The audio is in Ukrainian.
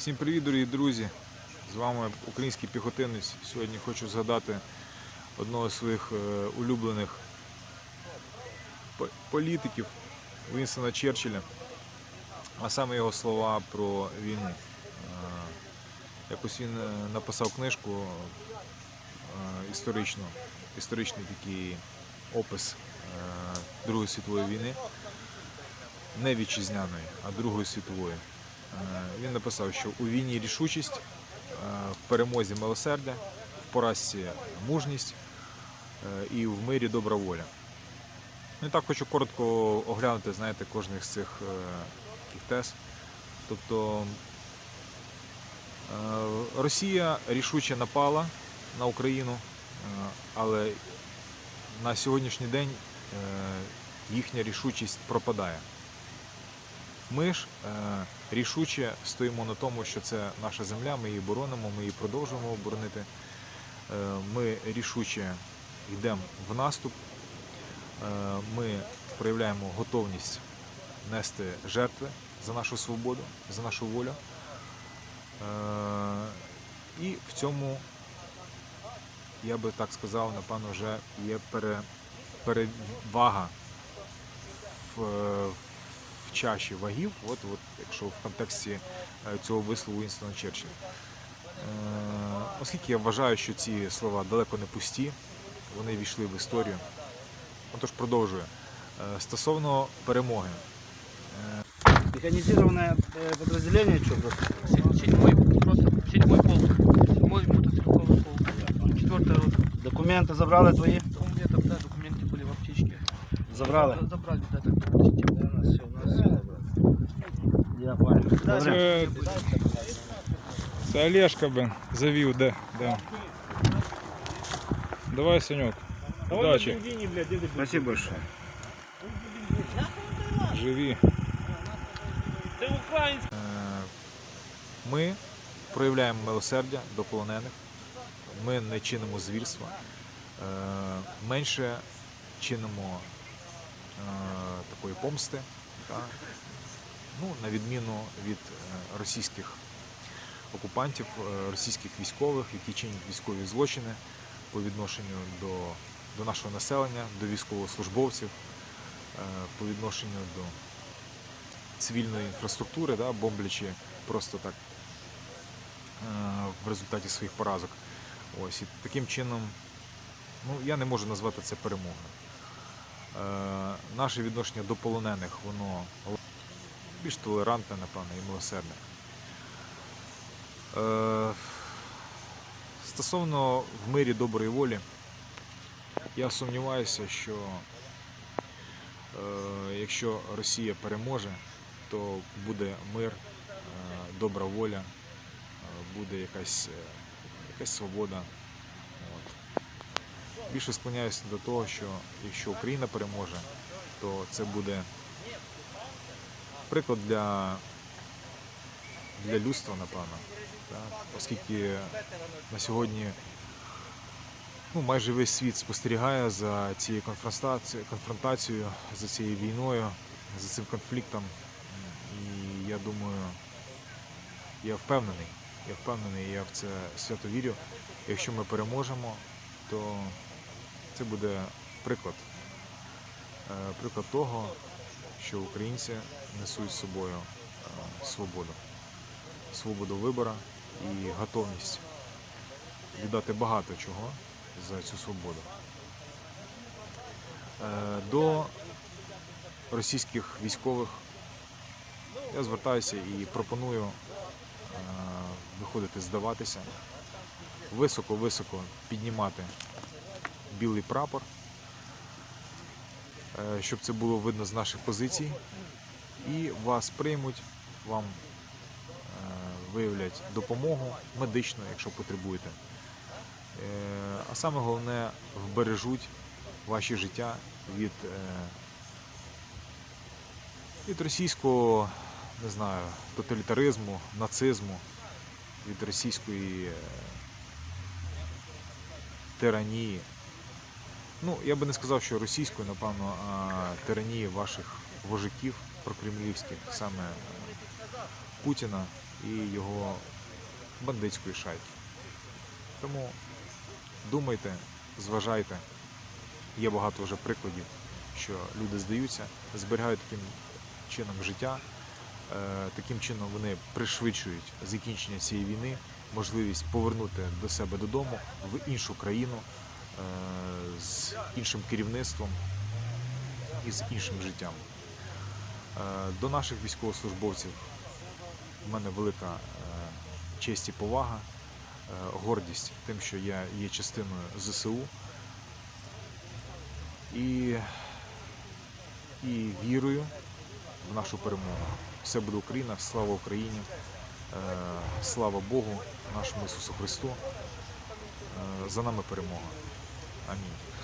Всім привіт, дорогі друзі! З вами український піхотинець. Сьогодні хочу згадати одного з своїх е, улюблених політиків Вінстона Черчилля, а саме його слова про війну. Е, Якось він е, написав книжку історичну, історичний такий опис Другої світової війни, не вітчизняної, а Другої світової. Е, Він написав, що у війні рішучість, е, в перемозі милосердя, в поразці мужність е, і в мирі добра воля. Ну і так хочу коротко оглянути, знаєте, кожних з цих тез. Тобто Росія рішуче напала на Україну, але на сьогоднішній день їхня рішучість пропадає. Ми ж е, рішуче стоїмо на тому, що це наша земля, ми її боронимо, ми її продовжуємо боронити. Е, ми рішуче йдемо в наступ, е, ми проявляємо готовність нести жертви за нашу свободу, за нашу волю. Е, і в цьому, я би так сказав, напевно, вже є пере, перевага в, е, в чаші вагів, от, от, якщо в контексті е, цього вислову Вінстона Черчилля. Е, Оскільки я вважаю, що ці слова далеко не пусті, вони війшли в історію. Отож, продовжую. Е, Стосовно перемоги. Механизированное э, подразделение, что просто? Седьмой, просто седьмой полк. Седьмой мотострелковый полк. Четвертая рота. Документы забрали твои? У меня там, да, документы были в аптечке. Забрали? За- Забрали, да, так. Типа, Да, у нас все, Я понял. Це, це Олешка би завів, де? де. Давай, Саньок. Удачі. Спасибо большое. Живі. Е, Ми проявляємо милосердя до полонених. Ми не чинимо звірства. Е, Менше чинимо е, такої помсти. Ну, на відміну від е, російських окупантів, е, російських військових, які чинять військові злочини по відношенню до, до нашого населення, до військовослужбовців, е, по відношенню до цивільної інфраструктури, да, бомблячи просто так в результаті своїх поразок. Ось і таким чином, ну я не можу назвати це перемогою. Е, наше відношення до полонених, воно більш толерантне, напевно, і милосердне. Е, стосовно в мирі доброї волі, я сумніваюся, що е, якщо Росія переможе, то буде мир, е, добра воля, буде якась, якась свобода. От. Більше склоняюся до того, що якщо Україна переможе, то це буде приклад для, для людства, напевно. Так? Оскільки на сьогодні ну, майже весь світ спостерігає за цією конфронтацією, конфронтацією, за цією війною, за цим конфліктом. І я думаю, я впевнений, я впевнений, я в це свято вірю. Якщо ми переможемо, то це буде приклад. Е, Приклад того, що українці несуть з собою е, свободу. Свободу вибору і готовність віддати багато чого за цю свободу. Е, До російських військових я звертаюся і пропоную е, виходити здаватися, високо-високо піднімати білий прапор, щоб це було видно з наших позицій, і вас приймуть, вам е, виявлять допомогу медичну, якщо потребуєте. Е, А саме головне вбережуть ваші життя від, е, від російського, не знаю, тоталітаризму, нацизму, від російської е, тиранії. Ну, я би не сказав, що російською, напевно, тиранії ваших вожаків прокремлівських, саме е, Путіна і його бандитської шайки. Тому думайте, зважайте. Є багато вже прикладів, що люди здаються, зберігають таким чином життя. Е, Таким чином вони пришвидшують закінчення цієї війни, можливість повернути до себе додому в іншу країну е, з іншим керівництвом і з іншим життям. Е, До наших військовослужбовців в мене велика е, честь і повага, е, гордість тим, що я є частиною ЗСУ. І, і вірою в нашу перемогу. Все буде Україна, слава Україні, слава Богу, нашому Ісусу Христу. За нами перемога. Амінь.